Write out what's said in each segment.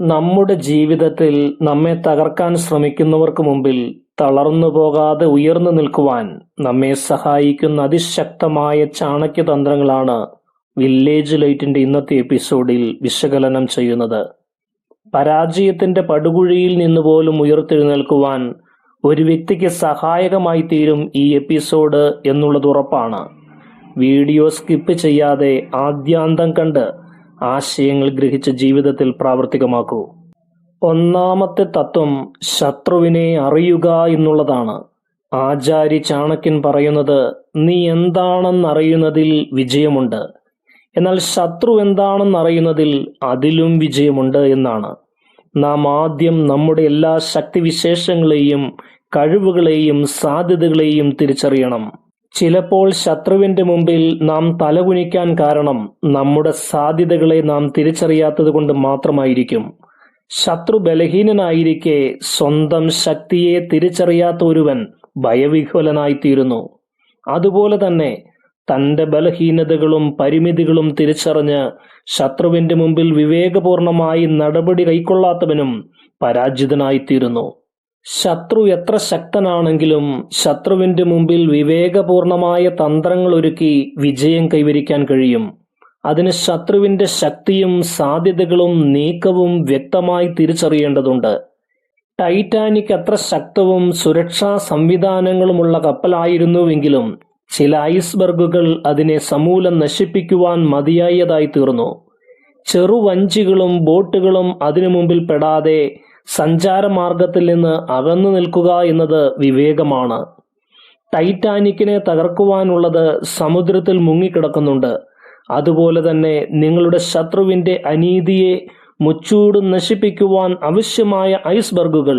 നമ്മുടെ ജീവിതത്തിൽ നമ്മെ തകർക്കാൻ ശ്രമിക്കുന്നവർക്ക് മുമ്പിൽ തളർന്നു പോകാതെ ഉയർന്നു നിൽക്കുവാൻ നമ്മെ സഹായിക്കുന്ന അതിശക്തമായ ചാണക്യതന്ത്രങ്ങളാണ് വില്ലേജ് ലൈറ്റിന്റെ ഇന്നത്തെ എപ്പിസോഡിൽ വിശകലനം ചെയ്യുന്നത്. പരാജയത്തിന്റെ പടുകുഴിയിൽ നിന്ന് പോലും ഉയർത്തെഴുന്നേൽക്കുവാൻ ഒരു വ്യക്തിക്ക് സഹായകമായി തീരും ഈ എപ്പിസോഡ് എന്നുള്ളത് ഉറപ്പാണ്. വീഡിയോ സ്കിപ്പ് ചെയ്യാതെ ആദ്യാന്തം കണ്ട് ആശയങ്ങൾ ഗ്രഹിച്ച് ജീവിതത്തിൽ പ്രാവർത്തികമാക്കൂ. ഒന്നാമത്തെ തത്വം ശത്രുവിനെ അറിയുക എന്നുള്ളതാണ്. ആചാരി ചാണക്യൻ പറയുന്നത് നീ എന്താണെന്നറിയുന്നതിൽ വിജയമുണ്ട്. എന്നാൽ ശത്രു എന്താണെന്നറിയുന്നതിൽ അതിലും വിജയമുണ്ട് എന്നാണ്. നാം ആദ്യം നമ്മുടെ എല്ലാ ശക്തിവിശേഷങ്ങളെയും കഴിവുകളെയും സാധ്യതകളെയും തിരിച്ചറിയണം. ചിലപ്പോൾ ശത്രുവിന്റെ മുമ്പിൽ നാം തലകുനിക്കാൻ കാരണം നമ്മുടെ സാധ്യതകളെ നാം തിരിച്ചറിയാത്തത് കൊണ്ട് മാത്രമായിരിക്കും. ശത്രു ബലഹീനനായിരിക്കെ സ്വന്തം ശക്തിയെ തിരിച്ചറിയാത്ത ഒരുവൻ ഭയവിഹ്വലനായിത്തീരുന്നു. അതുപോലെ തന്നെ തന്റെ ബലഹീനതകളും പരിമിതികളും തിരിച്ചറിഞ്ഞ് ശത്രുവിന്റെ മുമ്പിൽ വിവേകപൂർണമായി നടപടി കൈക്കൊള്ളാത്തവനും പരാജിതനായിത്തീരുന്നു. ശത്രു എത്ര ശക്തനാണെങ്കിലും ശത്രുവിന്റെ മുമ്പിൽ വിവേകപൂർണമായ തന്ത്രങ്ങൾ ഒരുക്കി വിജയം കൈവരിക്കാൻ കഴിയും. അതിന് ശത്രുവിന്റെ ശക്തിയും സാധ്യതകളും നീക്കവും വ്യക്തമായി തിരിച്ചറിയേണ്ടതുണ്ട്. ടൈറ്റാനിക് അത്ര ശക്തവും സുരക്ഷാ സംവിധാനങ്ങളുമുള്ള കപ്പലായിരുന്നുവെങ്കിലും ചില ഐസ്ബർഗുകൾ അതിനെ സമൂലം നശിപ്പിക്കുവാൻ മതിയായതായി തീർന്നു. ചെറുവഞ്ചികളും ബോട്ടുകളും അതിനു മുമ്പിൽ പെടാതെ സഞ്ചാരമാർഗത്തിൽ നിന്ന് അകന്നു നിൽക്കുക എന്നത് വിവേകമാണ്. ടൈറ്റാനിക്കിനെ തകർക്കുവാനുള്ളത് സമുദ്രത്തിൽ മുങ്ങിക്കിടക്കുന്നുണ്ട്. അതുപോലെ തന്നെ നിങ്ങളുടെ ശത്രുവിന്റെ അനീതിയെ മുച്ചൂട് നശിപ്പിക്കുവാൻ ആവശ്യമായ ഐസ്ബർഗുകൾ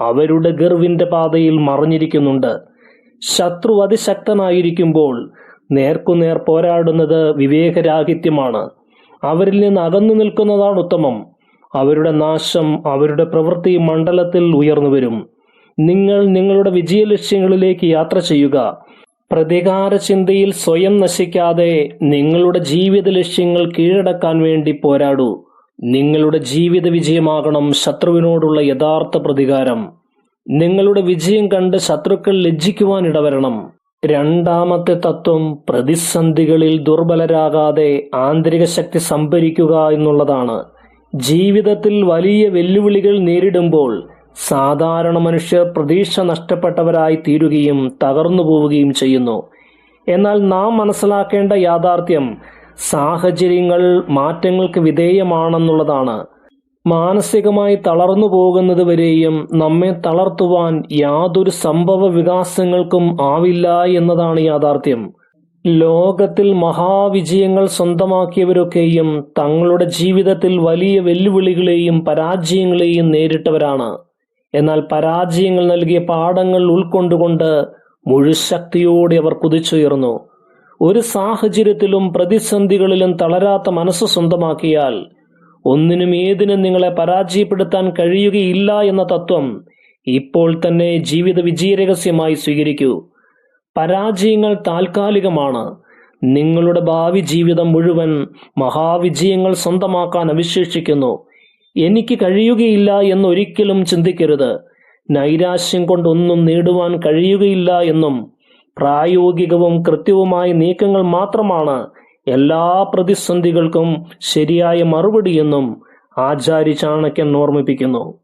അവരുടെ ഗർവിന്റെ പാതയിൽ മറിഞ്ഞിരിക്കുന്നുണ്ട്. ശത്രു അതിശക്തനായിരിക്കുമ്പോൾ നേർക്കുനേർ പോരാടുന്നത് വിവേകരാഹിത്യമാണ്. അവരിൽ നിന്ന് അകന്നു നിൽക്കുന്നതാണ് ഉത്തമം. അവരുടെ നാശം അവരുടെ പ്രവൃത്തി മണ്ഡലത്തിൽ ഉയർന്നു വരും. നിങ്ങൾ നിങ്ങളുടെ വിജയലക്ഷ്യങ്ങളിലേക്ക് യാത്ര ചെയ്യുക. പ്രതികാര ചിന്തയിൽ സ്വയം നശിക്കാതെ നിങ്ങളുടെ ജീവിത ലക്ഷ്യങ്ങൾ കീഴടക്കാൻ വേണ്ടി പോരാടൂ. നിങ്ങളുടെ ജീവിത വിജയമാകണം ശത്രുവിനോടുള്ള യഥാർത്ഥ പ്രതികാരം. നിങ്ങളുടെ വിജയം കണ്ട് ശത്രുക്കൾ ലജ്ജിക്കുവാൻ ഇടവരണം. രണ്ടാമത്തെ തത്വം പ്രതിസന്ധികളിൽ ദുർബലരാകാതെ ആന്തരിക ശക്തി സംഭരിക്കുക എന്നുള്ളതാണ്. ജീവിതത്തിൽ വലിയ വെല്ലുവിളികൾ നേരിടുമ്പോൾ സാധാരണ മനുഷ്യർ പ്രതീക്ഷ നഷ്ടപ്പെട്ടവരായി തീരുകയും തകർന്നു പോവുകയും ചെയ്യുന്നു. എന്നാൽ നാം മനസ്സിലാക്കേണ്ട യാഥാർത്ഥ്യം സാഹചര്യങ്ങൾ മാറ്റങ്ങൾക്ക് വിധേയമാണെന്നുള്ളതാണ്. മാനസികമായി തളർന്നു പോകുന്നത് വരെയും നമ്മെ തളർത്തുവാൻ യാതൊരു സംഭവ വികാസങ്ങൾക്കും ആവില്ല എന്നതാണ് യാഥാർത്ഥ്യം. ലോകത്തിൽ മഹാവിജയങ്ങൾ സ്വന്തമാക്കിയവരൊക്കെയും തങ്ങളുടെ ജീവിതത്തിൽ വലിയ വെല്ലുവിളികളെയും പരാജയങ്ങളെയും നേരിട്ടവരാണ്. എന്നാൽ പരാജയങ്ങൾ നൽകിയ പാഠങ്ങൾ ഉൾക്കൊണ്ടുകൊണ്ട് മുഴുശക്തിയോടെ അവർ കുതിച്ചുയർന്നു. ഒരു സാഹചര്യത്തിലും പ്രതിസന്ധികളിലും തളരാത്ത മനസ്സ് സ്വന്തമാക്കിയാൽ ഒന്നിനും ഏതിനും നിങ്ങളെ പരാജയപ്പെടുത്താൻ കഴിയുകയില്ല എന്ന തത്വം ഇപ്പോൾ തന്നെ ജീവിത വിജയരഹസ്യമായി സ്വീകരിക്കൂ. പരാജയങ്ങൾ താൽക്കാലികമാണ്. നിങ്ങളുടെ ഭാവി ജീവിതം മുഴുവൻ മഹാവിജയങ്ങൾ സ്വന്തമാക്കാൻ അവിശേഷിക്കുന്നു. എനിക്ക് കഴിയുകയില്ല എന്നൊരിക്കലും ചിന്തിക്കരുത്. നൈരാശ്യം കൊണ്ടൊന്നും നേടുവാൻ കഴിയുകയില്ല എന്നും പ്രായോഗികവും കൃത്യവുമായ നീക്കങ്ങൾ മാത്രമാണ് എല്ലാ പ്രതിസന്ധികൾക്കും ശരിയായ മറുപടിയെന്നും ആചാര്യ ചാണക്യൻ ഓർമ്മിപ്പിക്കുന്നു.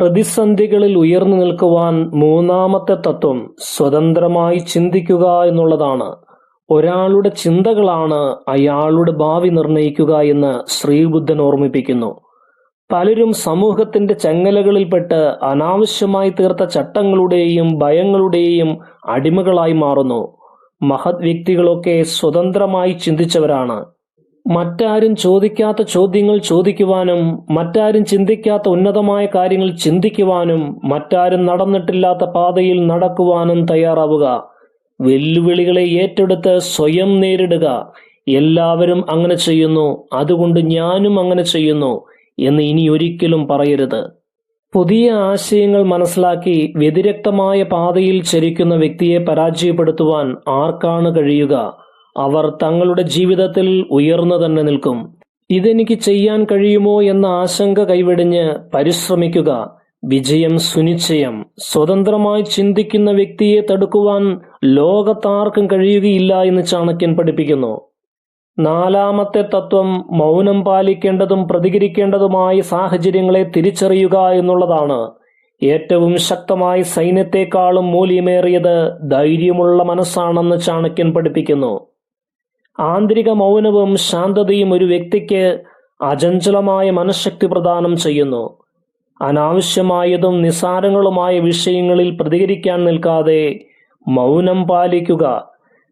പ്രതിസന്ധികളിൽ ഉയർന്നു നിൽക്കുവാൻ മൂന്നാമത്തെ തത്വം സ്വതന്ത്രമായി ചിന്തിക്കുക എന്നുള്ളതാണ്. ഒരാളുടെ ചിന്തകളാണ് അയാളുടെ ഭാവി നിർണയിക്കുക എന്ന് ശ്രീബുദ്ധൻ ഓർമ്മിപ്പിക്കുന്നു. പലരും സമൂഹത്തിന്റെ ചങ്ങലകളിൽപ്പെട്ട് അനാവശ്യമായി തീർത്ത ചട്ടങ്ങളുടെയും ഭയങ്ങളുടെയും അടിമകളായി മാറുന്നു. മഹത് വ്യക്തികളൊക്കെ സ്വതന്ത്രമായി ചിന്തിച്ചവരാണ്. മറ്റാരും ചോദിക്കാത്ത ചോദ്യങ്ങൾ ചോദിക്കുവാനും മറ്റാരും ചിന്തിക്കാത്ത ഉന്നതമായ കാര്യങ്ങൾ ചിന്തിക്കുവാനും മറ്റാരും നടന്നിട്ടില്ലാത്ത പാതയിൽ നടക്കുവാനും തയ്യാറാവുക. വെല്ലുവിളികളെ ഏറ്റെടുത്ത് സ്വയം നേരിടുക. എല്ലാവരും അങ്ങനെ ചെയ്യുന്നു. അതുകൊണ്ട് ഞാനും അങ്ങനെ ചെയ്യുന്നു എന്ന് ഇനി ഒരിക്കലും പറയരുത്. പുതിയ ആശയങ്ങൾ മനസ്സിലാക്കി വ്യതിരക്തമായ പാതയിൽ ചരിക്കുന്ന വ്യക്തിയെ പരാജയപ്പെടുത്തുവാൻ ആർക്കാണ് കഴിയുക? അവർ തങ്ങളുടെ ജീവിതത്തിൽ ഉയർന്നു തന്നെ നിൽക്കും. ഇതെനിക്ക് ചെയ്യാൻ കഴിയുമോ എന്ന ആശങ്ക കൈവെടിഞ്ഞ് പരിശ്രമിക്കുക. വിജയം സുനിശ്ചയം. സ്വതന്ത്രമായി ചിന്തിക്കുന്ന വ്യക്തിയെ തടുക്കുവാൻ ലോകത്താർക്കും കഴിയുകയില്ല എന്ന് ചാണക്യൻ പഠിപ്പിക്കുന്നു. നാലാമത്തെ തത്വം മൗനം പാലിക്കേണ്ടതും പ്രതികരിക്കേണ്ടതുമായ സാഹചര്യങ്ങളെ തിരിച്ചറിയുക എന്നുള്ളതാണ്. ഏറ്റവും ശക്തമായ സൈന്യത്തെക്കാളും മൂല്യമേറിയത് ധൈര്യമുള്ള മനസ്സാണെന്ന് ചാണക്യൻ പഠിപ്പിക്കുന്നു. ആന്തരിക മൗനവും ശാന്തതയും ഒരു വ്യക്തിക്ക് അചഞ്ചലമായ മനഃശക്തി പ്രദാനം ചെയ്യുന്നു. അനാവശ്യമായതും നിസ്സാരങ്ങളുമായ വിഷയങ്ങളിൽ പ്രതികരിക്കാൻ നിൽക്കാതെ മൗനം പാലിക്കുക.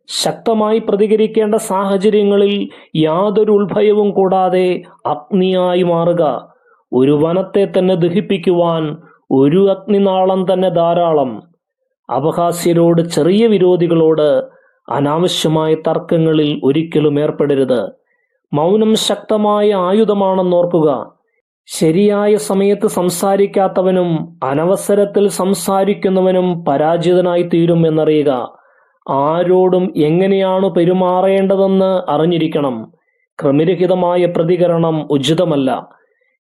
ശക്തമായി പ്രതികരിക്കേണ്ട സാഹചര്യങ്ങളിൽ യാതൊരു ഉത്ഭയവും കൂടാതെ അഗ്നിയായി മാറുക. ഒരു വനത്തെ തന്നെ ദഹിപ്പിക്കുവാൻ ഒരു അഗ്നിനാളം തന്നെ ധാരാളം. അപഹാസ്യരോട് ചെറിയ വിരോധികളോട് അനാവശ്യമായ തർക്കങ്ങളിൽ ഒരിക്കലും ഏർപ്പെടരുത്. മൗനം ശക്തമായ ആയുധമാണെന്നോർക്കുക ശരിയായ സമയത്ത് സംസാരിക്കാത്തവനും അനവസരത്തിൽ സംസാരിക്കുന്നവനും പരാജിതനായി തീരും എന്നറിയുക. ആരോടും എങ്ങനെയാണ് പെരുമാറേണ്ടതെന്ന് അറിഞ്ഞിരിക്കണം. ക്രമരഹിതമായ പ്രതികരണം ഉചിതമല്ല.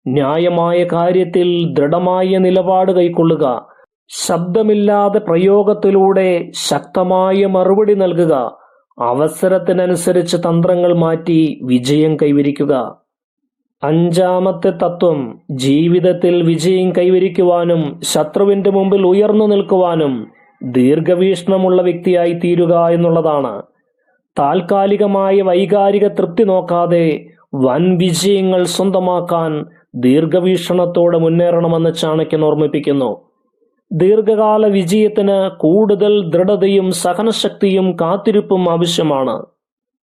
ന്യായമായ കാര്യത്തിൽ ദൃഢമായ നിലപാട് കൈക്കൊള്ളുക. ശബ്ദമില്ലാതെ പ്രയോഗത്തിലൂടെ ശക്തമായ മറുപടി നൽകുക. അവസരത്തിനനുസരിച്ച് തന്ത്രങ്ങൾ മാറ്റി വിജയം കൈവരിക്കുക. അഞ്ചാമത്തെ തത്വം ജീവിതത്തിൽ വിജയം കൈവരിക്കുവാനും ശത്രുവിന്റെ മുമ്പിൽ ഉയർന്നു നിൽക്കുവാനും ദീർഘവീക്ഷണമുള്ള വ്യക്തിയായി തീരുക എന്നുള്ളതാണ്. താൽക്കാലികമായ വൈകാരിക തൃപ്തി നോക്കാതെ വൻ വിജയങ്ങൾ സ്വന്തമാക്കാൻ ദീർഘവീക്ഷണത്തോടെ മുന്നേറണമെന്ന് ചാണക്യൻ ഓർമ്മിപ്പിക്കുന്നു. ദീർഘകാല വിജയത്തിന് കൂടുതൽ ദൃഢതയും സഹനശക്തിയും കാത്തിരിപ്പും ആവശ്യമാണ്.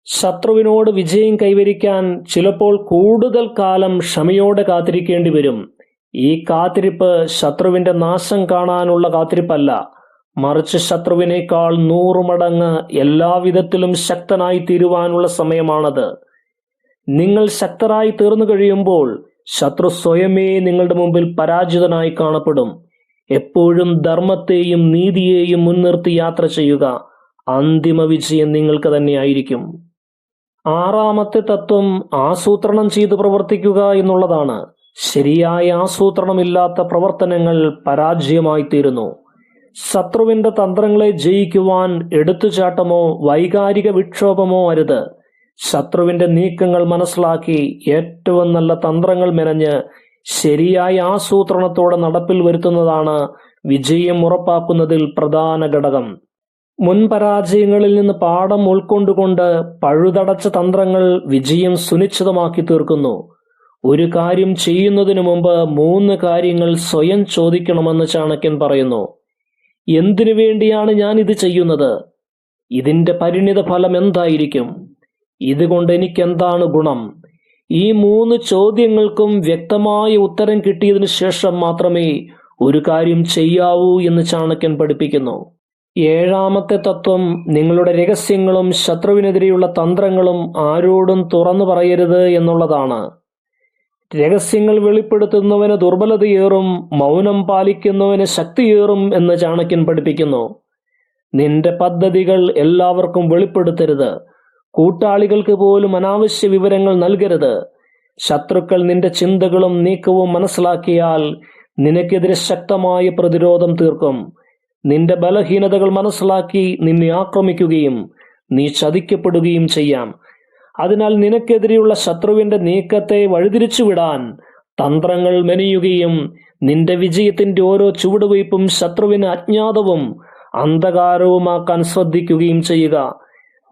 ശത്രുവിനോട് വിജയം കൈവരിക്കാൻ ചിലപ്പോൾ കൂടുതൽ കാലം ക്ഷമയോടെ കാത്തിരിക്കേണ്ടി വരും. ഈ കാത്തിരിപ്പ് ശത്രുവിന്റെ നാശം കാണാനുള്ള കാത്തിരിപ്പല്ല. മറിച്ച് ശത്രുവിനേക്കാൾ നൂറു മടങ്ങ് എല്ലാവിധത്തിലും ശക്തനായി തീരുവാനുള്ള സമയമാണത്. നിങ്ങൾ ശക്തരായി തീർന്നു കഴിയുമ്പോൾ ശത്രു സ്വയമേ നിങ്ങളുടെ മുമ്പിൽ പരാജിതനായി കാണപ്പെടും. എപ്പോഴും ധർമ്മത്തെയും നീതിയെയും മുൻനിർത്തി യാത്ര ചെയ്യുക അന്തിമ വിജയം നിങ്ങൾക്ക് തന്നെയായിരിക്കും ആറാമത്തെ തത്വം ആസൂത്രണം ചെയ്ത് പ്രവർത്തിക്കുക എന്നുള്ളതാണ്. ശരിയായ ആസൂത്രണമില്ലാത്ത പ്രവർത്തനങ്ങൾ പരാജയമായി തീരുന്നു ശത്രുവിന്റെ തന്ത്രങ്ങളെ ജയിക്കുവാൻ എടുത്തുചാട്ടമോ വൈകാരിക വിക്ഷോഭമോ അരുത്. ശത്രുവിന്റെ നീക്കങ്ങൾ മനസ്സിലാക്കി ഏറ്റവും നല്ല തന്ത്രങ്ങൾ മെനഞ്ഞ് ശരിയായ ആസൂത്രണത്തോടെ നടപ്പിൽ വരുത്തുന്നതാണ് വിജയം ഉറപ്പാക്കുന്നതിൽ പ്രധാന ഘടകം. മുൻ പരാജയങ്ങളിൽ നിന്ന് പാഠം ഉൾക്കൊണ്ടുകൊണ്ട് പഴുതടച്ച തന്ത്രങ്ങൾ വിജയം സുനിശ്ചിതമാക്കി തീർക്കുന്നു. ഒരു കാര്യം ചെയ്യുന്നതിനു മുമ്പ് മൂന്ന് കാര്യങ്ങൾ സ്വയം ചോദിക്കണമെന്ന് ചാണക്യൻ പറയുന്നു. എന്തിനു വേണ്ടിയാണ് ഞാൻ ഇത് ചെയ്യുന്നത്? ഇതിന്റെ പരിണിത ഫലം എന്തായിരിക്കും? ഇതുകൊണ്ട് എനിക്കെന്താണ് ഗുണം? ഈ മൂന്ന് ചോദ്യങ്ങൾക്കും വ്യക്തമായ ഉത്തരം കിട്ടിയതിനു ശേഷം മാത്രമേ ഒരു കാര്യം ചെയ്യാവൂ എന്ന് ചാണക്യൻ പഠിപ്പിക്കുന്നു. ഏഴാമത്തെ തത്വം നിങ്ങളുടെ രഹസ്യങ്ങളും ശത്രുവിനെതിരെയുള്ള തന്ത്രങ്ങളും ആരോടും തുറന്നു പറയരുത് എന്നുള്ളതാണ്. രഹസ്യങ്ങൾ വെളിപ്പെടുത്തുന്നവന് ദുർബലതയേറും മൗനം പാലിക്കുന്നവന് ശക്തിയേറും എന്ന് ചാണക്യൻ പഠിപ്പിക്കുന്നു. നിന്റെ പദ്ധതികൾ എല്ലാവർക്കും വെളിപ്പെടുത്തരുത്. കൂട്ടാളികൾക്ക് പോലും അനാവശ്യ വിവരങ്ങൾ നൽകരുത്. ശത്രുക്കൾ നിന്റെ ചിന്തകളും നീക്കവും മനസ്സിലാക്കിയാൽ നിനക്കെതിരെ ശക്തമായ പ്രതിരോധം തീർക്കും. നിന്റെ ബലഹീനതകൾ മനസ്സിലാക്കി നിന്നെ ആക്രമിക്കുകയും നീ ചതിക്കപ്പെടുകയും ചെയ്യാം. അതിനാൽ നിനക്കെതിരെയുള്ള ശത്രുവിന്റെ നീക്കത്തെ വഴിതിരിച്ചുവിടാൻ തന്ത്രങ്ങൾ മെനയുകയും നിന്റെ വിജയത്തിന്റെ ഓരോ ചുവടുവയ്പും ശത്രുവിന് അജ്ഞാതവും അന്ധകാരവുമാക്കാൻ ശ്രദ്ധിക്കുകയും ചെയ്യുക.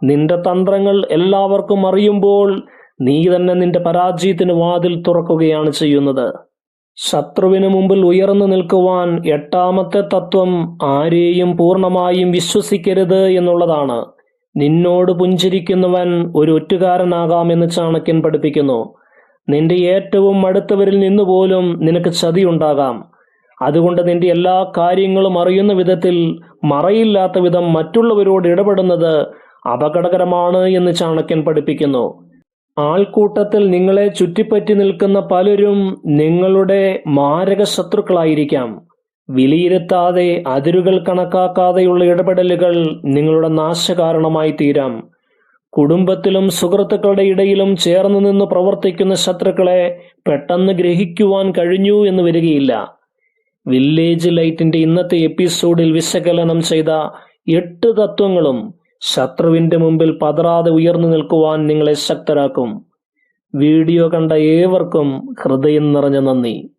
നിന്റെ തന്ത്രങ്ങൾ എല്ലാവർക്കും അറിയുമ്പോൾ നീ തന്നെ നിന്റെ പരാജയത്തിന് വാതിൽ തുറക്കുകയാണ് ചെയ്യുന്നത്. ശത്രുവിന് മുമ്പിൽ ഉയർന്നു നിൽക്കുവാൻ എട്ടാമത്തെ തത്വം ആരെയും പൂർണമായും വിശ്വസിക്കരുത് എന്നുള്ളതാണ്. നിന്നോട് പുഞ്ചിരിക്കുന്നവൻ ഒരു ഒറ്റുകാരനാകാമെന്ന് ചാണക്യൻ പഠിപ്പിക്കുന്നു. നിന്റെ ഏറ്റവും അടുത്തവരിൽ നിന്നുപോലും നിനക്ക് ചതിയുണ്ടാകാം. അതുകൊണ്ട് നിന്റെ എല്ലാ കാര്യങ്ങളും അറിയുന്ന വിധത്തിൽ മറയില്ലാത്ത വിധം മറ്റുള്ളവരോട് ഇടപെടുന്നത് അപകടകരമാണ് എന്ന് ചാണക്യൻ പഠിപ്പിക്കുന്നു. ആൾക്കൂട്ടത്തിൽ നിങ്ങളെ ചുറ്റിപ്പറ്റി നിൽക്കുന്ന പലരും നിങ്ങളുടെ മാരക ശത്രുക്കളായിരിക്കാം വിലയിരുത്താതെ അതിരുകൾ കണക്കാക്കാതെയുള്ള ഇടപെടലുകൾ നിങ്ങളുടെ നാശകാരണമായി തീരാം. കുടുംബത്തിലും സുഹൃത്തുക്കളുടെ ഇടയിലും ചേർന്ന് നിന്ന് പ്രവർത്തിക്കുന്ന ശത്രുക്കളെ പെട്ടെന്ന് ഗ്രഹിക്കുവാൻ കഴിഞ്ഞു എന്ന് വരികയില്ല. വില്ലേജ് ലൈറ്റിന്റെ ഇന്നത്തെ എപ്പിസോഡിൽ വിശകലനം ചെയ്ത എട്ട് തത്വങ്ങളും ശത്രുവിന്റെ മുമ്പിൽ പതറാതെ ഉയർന്നു നിൽക്കുവാൻ നിങ്ങളെ ശക്തരാക്കും. വീഡിയോ കണ്ട ഏവർക്കും ഹൃദയം നിറഞ്ഞ നന്ദി.